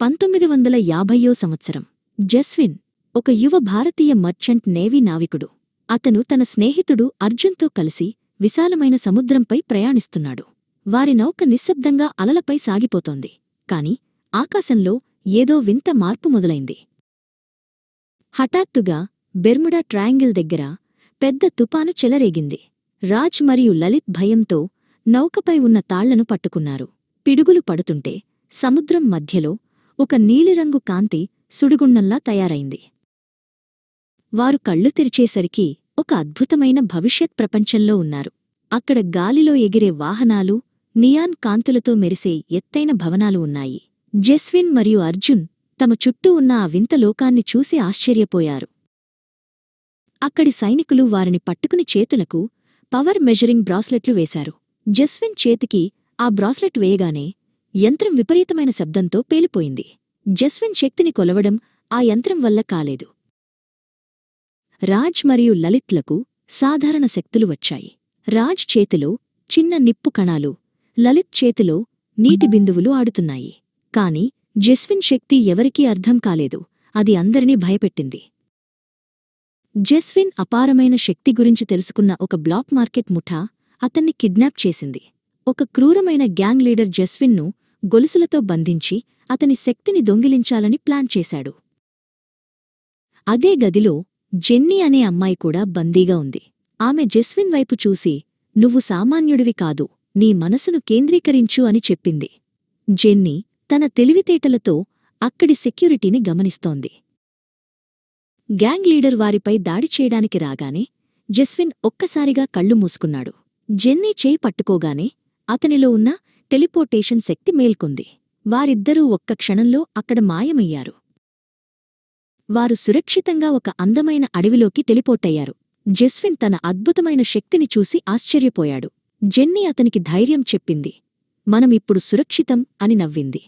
పంతొమ్మిది వందల యాభైయో సంవత్సరం జస్విన్ ఒక యువ భారతీయ మర్చెంట్ నేవీ నావికుడు. అతను తన స్నేహితుడు అర్జున్తో కలిసి విశాలమైన సముద్రంపై ప్రయాణిస్తున్నాడు. వారి నౌక నిశ్శబ్దంగా అలలపై సాగిపోతోంది. కాని ఆకాశంలో ఏదో వింత మార్పు మొదలైంది. హఠాత్తుగా బెర్ముడా ట్రయాంగిల్ దగ్గర పెద్ద తుపాను చెలరేగింది. రాజ్ మరియు లలిత్ భయంతో నౌకపై ఉన్న తాళ్ళను పట్టుకున్నారు. పిడుగులు పడుతుంటే సముద్రం మధ్యలో ఒక నీలిరంగు కాంతి సుడిగుండంలా తయారైంది. వారు కళ్ళు తెరిచేసరికి ఒక అద్భుతమైన భవిష్యత్ ప్రపంచంలో ఉన్నారు. అక్కడ గాలిలో ఎగిరే వాహనాలు నియాన్ కాంతులతో మెరిసే ఎత్తైన భవనాలు ఉన్నాయి. జెస్విన్ మరియు అర్జున్ తమ చుట్టూ ఉన్న ఆ వింత లోకాన్ని చూసి ఆశ్చర్యపోయారు. అక్కడి సైనికులు వారిని పట్టుకుని చేతులకు పవర్ మెజరింగ్ బ్రాస్లెట్లు వేశారు. జస్విన్ చేతికి ఆ బ్రాస్లెట్ వేయగానే యంత్రం విపరీతమైన శబ్దంతో పేలిపోయింది. జస్విన్ శక్తిని కొలవడం ఆ యంత్రం వల్ల కాలేదు. రాజ్ మరియు లలిత్లకు సాధారణ శక్తులు వచ్చాయి. రాజ్ చేతిలో చిన్న నిప్పు కణాలు లలిత్ చేతిలో నీటి బిందువులు ఆడుతున్నాయి. కాని జస్విన్ శక్తి ఎవరికీ అర్థం కాలేదు. అది అందరినీ భయపెట్టింది. జస్విన్ అపారమైన శక్తి గురించి తెలుసుకున్న ఒక బ్లాక్ మార్కెట్ ముఠా అతన్ని కిడ్నాప్ చేసింది. ఒక క్రూరమైన గ్యాంగ్ లీడర్ జస్విన్ను గొలుసులతో బంధించి అతని శక్తిని దొంగిలించాలని ప్లాన్ చేశాడు. అదే గదిలో జెన్నీ అనే అమ్మాయి కూడా బందీగా ఉంది. ఆమె జస్విన్ వైపు చూసి నువ్వు సామాన్యుడివి కాదు నీ మనసును కేంద్రీకరించు అని చెప్పింది. జెన్నీ తన తెలివితేటలతో అక్కడి సెక్యూరిటీని గమనిస్తోంది. గ్యాంగ్ లీడర్ వారిపై దాడి చేయడానికి రాగానే జస్విన్ ఒక్కసారిగా కళ్ళు మూసుకున్నాడు. జెన్నీ చేయి పట్టుకోగానే అతనిలో ఉన్న టెలిపోర్టేషన్ శక్తి మేల్కొంది. వారిద్దరూ ఒక్క క్షణంలో అక్కడ మాయమయ్యారు. వారు సురక్షితంగా ఒక అందమైన అడవిలోకి టెలిపోర్టయ్యారు. జెస్విన్ తన అద్భుతమైన శక్తిని చూసి ఆశ్చర్యపోయాడు. జెన్నీ అతనికి ధైర్యం చెప్పింది. మనమిప్పుడు సురక్షితం అని నవ్వింది.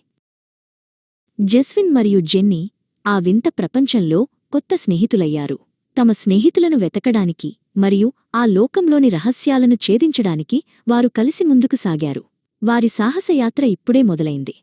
జెస్విన్ మరియు జెన్నీ ఆ వింత ప్రపంచంలో కొత్త స్నేహితులయ్యారు. తమ స్నేహితులను వెతకడానికి మరియు ఆ లోకంలోని రహస్యాలను ఛేదించడానికి వారు కలిసి ముందుకు సాగారు. వారి సాహసయాత్ర ఇప్పుడే మొదలైంది.